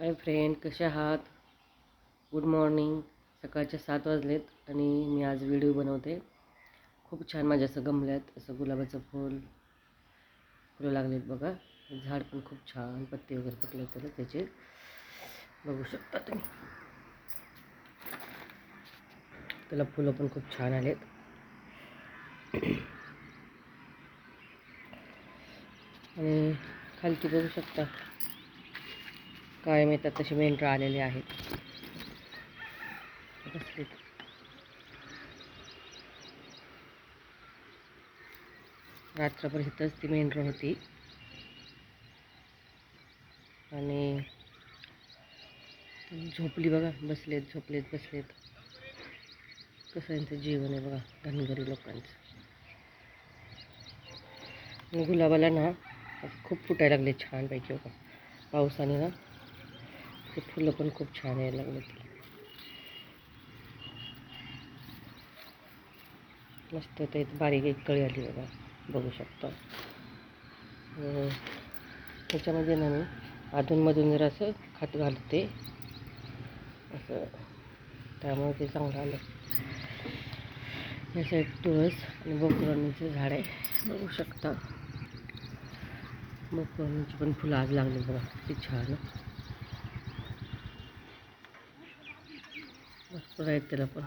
Hi friend कसे आहात? Good morning सकाळच्या सात वाजलेत आणि मी आज व्हिडिओ बनवते. खूप छान माझ्या असं गमल्यात असं गुलाबाचं फूल. फुलं लागलेत बघा. झाड पण खूप छान पत्ते वगैरे फुटले त्याला त्याचे. बघू शकता तुम्ही. त्याला फुलं पण खूप छान आलेत. आणि खालती बघू शकता. कायम येतात तसे मेंढरं आलेले आहेत. बसलेत. रात्रभर इथंच ती मेंढरं होती. आणि झोपली बघा बसलेत झोपलेत बसलेत. कसं यांचं जीवन आहे बघा धनगरी लोकांचं. आणि गुलाबाला ना खूप फुटायला लागले छानपैकी बघा. पावसाने ना ते फुलं पण खूप छान यायला लागले मस्त ते बारीक एक कळी आली बघा बघू शकता. त्याच्यामध्ये ना मी अधूनमधून जर असं खत घालते असं त्यामुळे ते चांगलं आलं. या साईड तुळस आणि बोकरणीचं झाड आहे बघू शकता. बोकरांची पण फुलं आज लागली बघा किती छान. भरपूर आहेत त्याला पण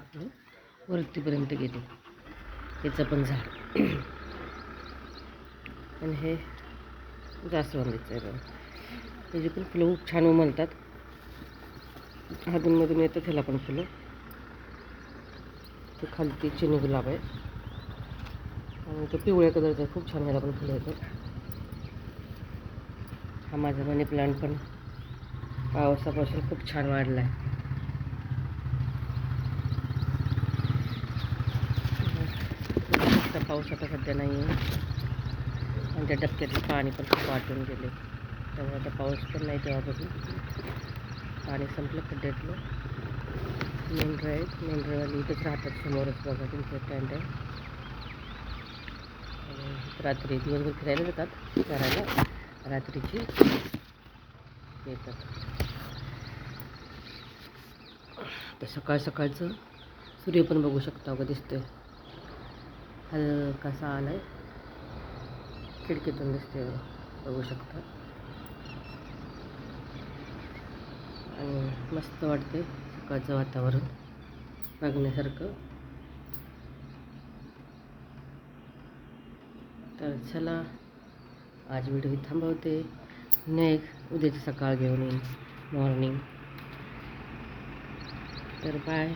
वरतीपर्यंत गेली. त्याचं पण झाड. आणि हे जास्वंदीचं आहे बघा. त्याची पण फुलं खूप छान उमलतात. अधूनमधून येतं त्याला पण फुलं. ते खालती चिनी गुलाब आहे. आणि तो पिवळ्या कलरचा आहे, खूप छान ह्याला पण फुलं येतात. हा माझा मनी प्लांट पण पावसापासून खूप छान वाढला आहे पाऊस आता सध्या नाही आहे. आणि त्या डबक्यातलं पाणी पण खूप वाटून गेले. त्यामुळे आता पाऊस पण नाही तेव्हापासून. पाणी संपलं खड्ड्यातलं मेंढरं आहेत मेंढरवाली इथंच राहतात समोरच बघा तुमचं स्टँड आहे. रात्री दिवसभर फिरायला जातात करायला रात्रीची येतात. तर सकाळ सकाळचं सूर्य पण बघू शकता का दिसतोय. हलकासा आलाय. खिडकीतून दिसते बघू शकता. आणि मस्त वाटते सकाळचं वातावरण बघण्यासारखं. तर चला आज व्हिडिओ थांबवते. नेक्स्ट उद्याची सकाळ घेऊन येईन. मॉर्निंग. तर बाय.